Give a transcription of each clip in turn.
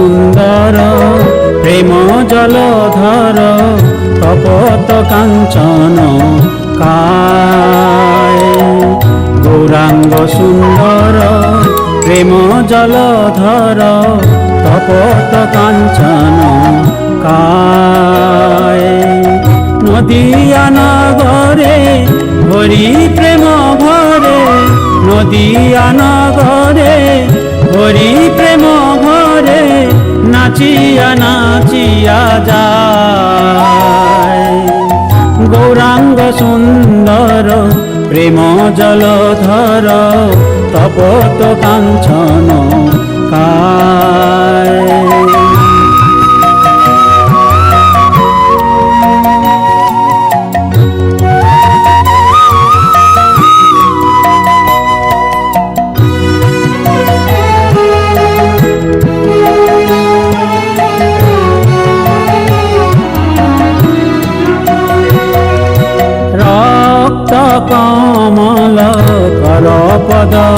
সুন্দর, প্রেম জলধর, তপত কাঞ্চন কায়। গৌরাঙ্গ সুন্দর, প্রেম জলধর, তপত কাঞ্চন কায়। নদিয়া নগরে, হরি প্রেম ভরে, নদিয়া নগরে, হরি প্রেম ভরে নাচিয়া নাচিয়া যায়। গৌরাঙ্গ সুন্দর প্রেম জলধর তপত কাঞ্চন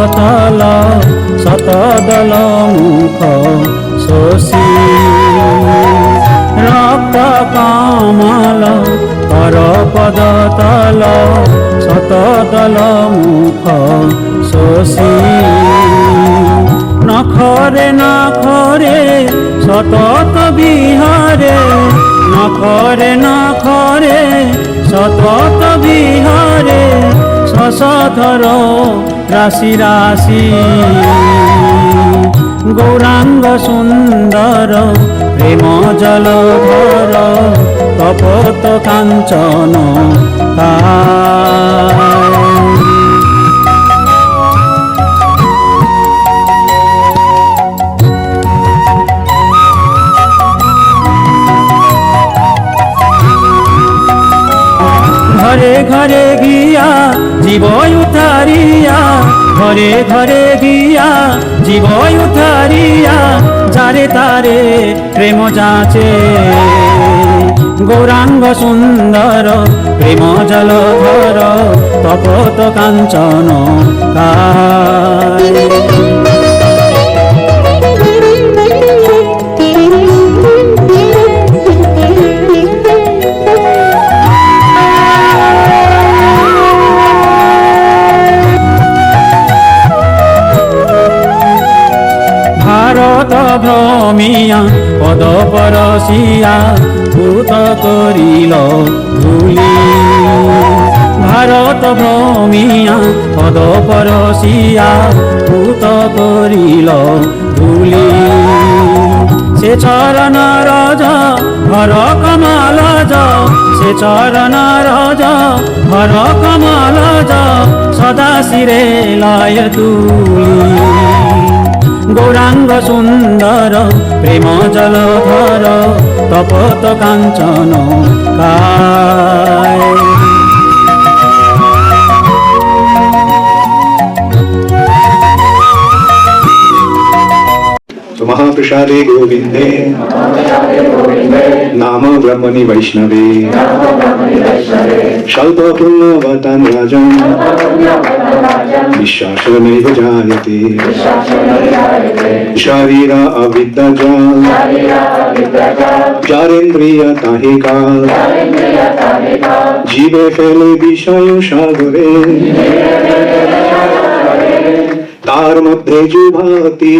তল শতদল মুখ শোষী রক্ত কমল কর পদ তল শতদল মুখ শোষী নখরে নখরে সতত বিহারে, নখরে নখরে সতত বিহারে শশধর রাশি রাশি। গৌরাঙ্গ সুন্দর প্রেম জলধর কপত কাঞ্চন ঘরে গিয়া জীব উতারিয়া ঘরে ঘরে গিয়া জীব উতারিয়া যারে তারে প্রেম যাচে। গৌরাঙ্গ সুন্দর, প্রেম জলধর তপত কাঞ্চন কায় ভ্রমিয়া পদ পরশিয়া ভূত করিল ধুলি। ভারত ভ্রমিয়া পদ পরশিয়া ভূত করিল ধুলি। সে চরণ রজ হর কমল সে চরণ রজ হর কমল সদা শিরে লয় তুলি। সুন্দর প্রেম জলধর তপত কাঞ্চন কায় So Mahaprasade Govinde Nama Brahmani Vaishnave Shalpa Rajan Vishashane Vajayate Sharira Aviddaja Jarendriya Tahikal জীবে ফেলে বিষয় সাগরে তার মধ্যে যুভাতি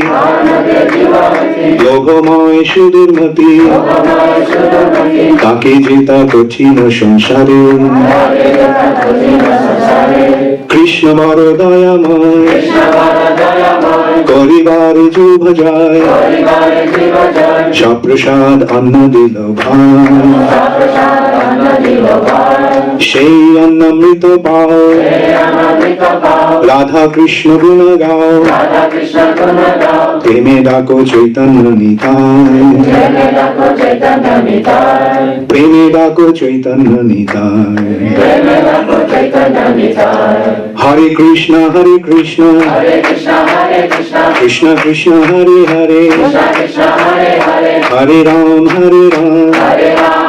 লোভময় সুদূরমতি তাকে জেতা কঠিন সংসারে কৃষ্ণ বর দয়াময় করিবার যুভ যায় সপ্রসাদ অন্ন দিল ভাই সেই অন্নামৃত পাও। রাধা কৃষ্ণ গুণ গাও প্রেমে ডাকো চৈতন্য নিতাই। প্রেমে ডাকো চৈতন্য নিতাই। হরে কৃষ্ণ হরে কৃষ্ণ। কৃষ্ণ কৃষ্ণ, হরে হরে। হরে রাম হরে রাম।